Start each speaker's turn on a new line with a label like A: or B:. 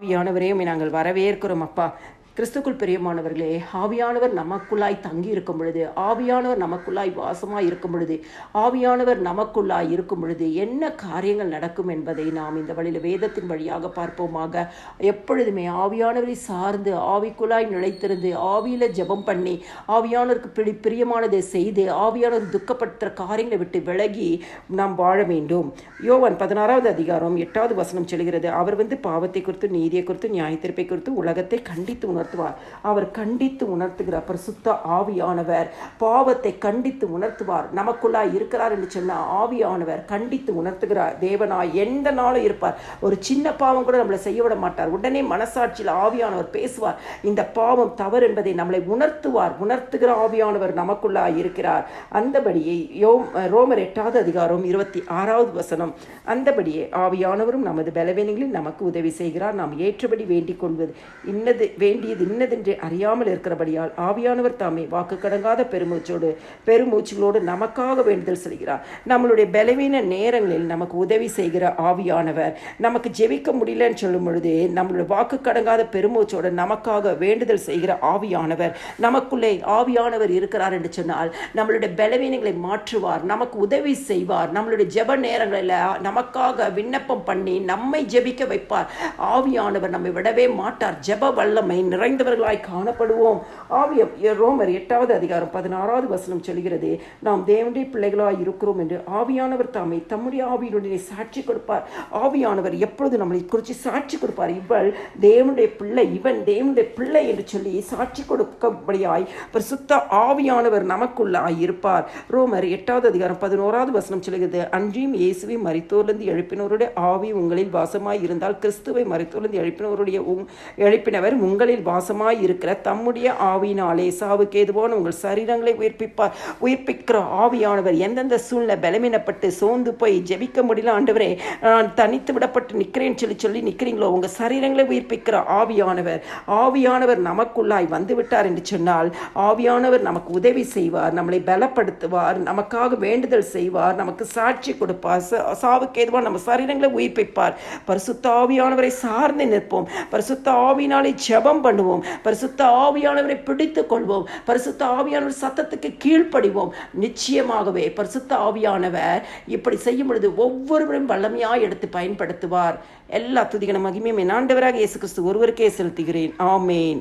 A: ஆவியானவரையும் நாங்கள் வரவேற்கிறோம் அப்பா. கிறிஸ்துக்குள் பிரியமானவர்களே ஆவியானவர் நமக்குள்ளாய் தங்கி இருக்கும் பொழுது ஆவியானவர் நமக்குள்ளாய் வாசமாக இருக்கும் பொழுது ஆவியானவர் நமக்குள்ளாய் இருக்கும் பொழுது என்ன காரியங்கள் நடக்கும் என்பதை நாம் இந்த வழியில் வேதத்தின் வழியாக பார்ப்போமாக. எப்பொழுதுமே ஆவியானவரை சார்ந்து ஆவிக்குள்ளாய் நிலைத்திருந்து ஆவியில் ஜெபம் பண்ணி ஆவியானவருக்கு பிடி பிரியமானதை செய்து ஆவியானவர் துக்கப்படுத்துகிற காரியங்களை விட்டு விலகி நாம் வாழ வேண்டும். யோவன் பதினாறாவது அதிகாரம் எட்டாவது வசனம் செல்கிறது அவர் வந்து பாவத்தை குறித்து நீதியை குறித்து நியாயத்திருப்பை குறித்து உலகத்தை கண்டித்து உணர் உணர்த்துவார். அவர் கண்டித்து உணர்த்துகிறார். பரிசுத்த ஆவியானவர் பாவத்தை கண்டித்து உணர்த்துவார். நமக்குள்ளாய் இருக்கிறார் என்று சொன்னால் ஆவியானவர் கண்டித்து உணர்த்துகிறார். தேவனா எந்த நாளும் இருப்பார். ஒரு சின்ன பாவம் கூட நம்மளை செய்ய விட மாட்டார். உடனே மனசாட்சியில் ஆவியானவர் பேசுவார். இந்த பாவம் தவறு என்பதை நம்மளை உணர்த்துவார். உணர்த்துகிற ஆவியானவர் நமக்குள்ளாய் இருக்கிறார். அந்தபடியே யோம் ரோமர் எட்டாவது அதிகாரம் இருபத்தி ஆறாவது வசனம். அந்தபடியே ஆவியானவரும் நமது பலவீனங்களில் நமக்கு உதவி செய்கிறார். நாம் ஏற்றபடி வேண்டிக் கொள்வது. இன்னது வேண்டியது இன்னதென்று அறியாமல் இருக்கிறபடியால் ஆவியானவர் தாமே வாக்கு கடங்காத பெருமூச்சோடு பெருமூச்சுகளோடு நமக்காக வேண்டுதல் செய்கிறார். நம்மளுடைய பலவீன நேரங்களில் நமக்கு உதவி செய்கிற ஆவியானவர் நமக்கு ஜெபிக்க முடியலன்னு சொல்லும் பொழுது நம்மளுடைய வாக்கு கடங்காத பெருமூச்சோடு நமக்காக வேண்டுதல் செய்கிற ஆவியானவர் நமக்குள்ளே ஆவியானவர் இருக்கிறார் என்று சொன்னால் நம்மளுடைய பலவீனங்களை மாற்றுவார் நமக்கு உதவி செய்வார் நம்மளுடைய ஜெப நேரங்களில் நமக்காக விண்ணப்பம் பண்ணி நம்மை ஜெபிக்க வைப்பார். ஆவியானவர் நம்மை விடவே மாட்டார். ஜெப வல்லமை நிறைந்தவர்களாய் காணப்படுவோம். ஆவியம் ரோமர் எட்டாவது அதிகாரம் பதினாறாவது வசனம் சொல்கிறது நாம் தேவனுடைய பிள்ளைகளாய் இருக்கிறோம் என்று ஆவியானவர் தாமே தம்முடைய ஆவியினுடைய சாட்சி கொடுப்பார். ஆவியானவர் எப்பொழுது நம்மளை குறித்து சாட்சி கொடுப்பார்? இவள் தேவனுடைய பிள்ளை இவன் தேவனுடைய பிள்ளை என்று சொல்லி சாட்சி கொடுக்கும்படியாய் சுத்த ஆவியானவர் நமக்குள்ளாய் இருப்பார். ரோமர் எட்டாவது அதிகாரம் பதினோராவது வசனம் சொல்கிறது அன்றியும் இயேசுவை மறித்தோர்லிருந்து எழுப்பினவருடைய ஆவி உங்களில் வாசமாய் இருந்தால் கிறிஸ்துவை மறித்தோர்லிருந்து எழுப்பினவருடைய உங் எழுப்பினவர் உங்களில் வாசமாய் இருக்கிற தம்முடைய ஆவியினாலே சாவுக்கு ஏதுவான உங்கள் சரீரங்களை உயிர்ப்பிப்பார் உயிர்ப்பிக்கிற ஆவியானவர் எந்தெந்த சூழ்நிலை பலவீனப்பட்டு சோர்ந்து போய் ஜெபிக்க முடியல ஆண்டவரே நான் தனித்து விடப்பட்டு நிற்கிறேன்னு சொல்லி சொல்லி நிற்கிறீங்களோ உங்கள் சரீரங்களை உயிர்ப்பிக்கிற ஆவியானவர் ஆவியானவர் நமக்குள்ளாய் வந்து விட்டார் என்று சொன்னால் ஆவியானவர் நமக்கு உதவி செய்வார் நம்மளை பலப்படுத்துவார் நமக்காக வேண்டுதல் செய்வார் நமக்கு சாட்சி கொடுப்பார் ச- சாவுக்கு ஏதுவாக நம்ம சரீரங்களை உயிர்ப்பிப்பார். பரிசுத்த ஆவியானவரை சார்ந்து நிற்போம். பரிசுத்த ஆவியினாலே ஜெபம் பண்ணுவோம் பரிசுத்த ஆவியானவரை பிடித்து கொள்வோம். பரிசுத்த ஆவியானவர் சத்தத்துக்கு கீழ்ப்படிவோம். நிச்சயமாகவே பரிசுத்த ஆவியானவர் இப்படி செய்யும் பொழுது ஒவ்வொருவரும் வல்லமையாக எடுத்து பயன்படுத்துவார். எல்லா துதிகன மகிமையும் என் ஆண்டவராக இயேசு கிறிஸ்து ஒருவருக்கே செலுத்துகிறேன். ஆமேன்.